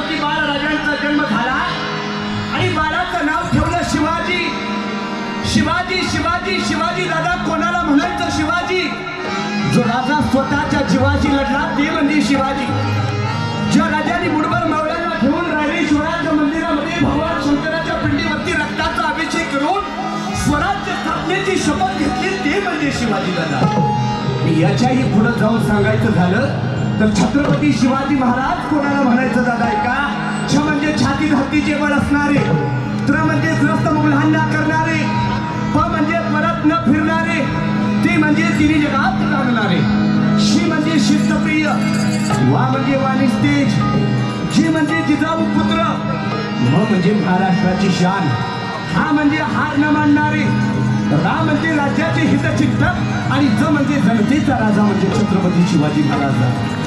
छत्रपती बाळराजांचा जन्म झाला आणि बाळाचं नाव ठेवलं शिवाजी. शिवाजी शिवाजी शिवाजी दादा कोणाला म्हणायचं शिवाजी? जो राजा स्वतःच्या जीवाशी लढला ते म्हणजे शिवाजी. ज्या राजाने मुठभर मौल्यांना घेऊन रायरेश्वराच्या मंदिरामध्ये भगवान शंकराच्या पिंडीवरती रक्ताचा अभिषेक करून स्वराज्य स्थापनेची शपथ घेतली ते म्हणजे शिवाजी दादा. याच्याही पुढे जाऊन सांगायचं झालं तर छत्रपती शिवाजी महाराज कोणाला म्हणायचं दादा ऐका छ म्हणजे छाती धरतीचे बळ असणारे त्र म्हणजे ग्रस्त मुलांना करणारे प म्हणजे परत न फिरणारे ते म्हणजे तिने जगात लागणारे. शी म्हणजे शिस्तप्रिय वा म्हणजे वाणिस्तेज जी म्हणजे जिजाऊ पुत्र म म्हणजे महाराष्ट्राची शान हा म्हणजे हार न मानणारे रा म्हणजे राज्याचे हितचिंतक आणि ज म्हणजे जनतेचा राजा म्हणजे छत्रपती शिवाजी महाराज.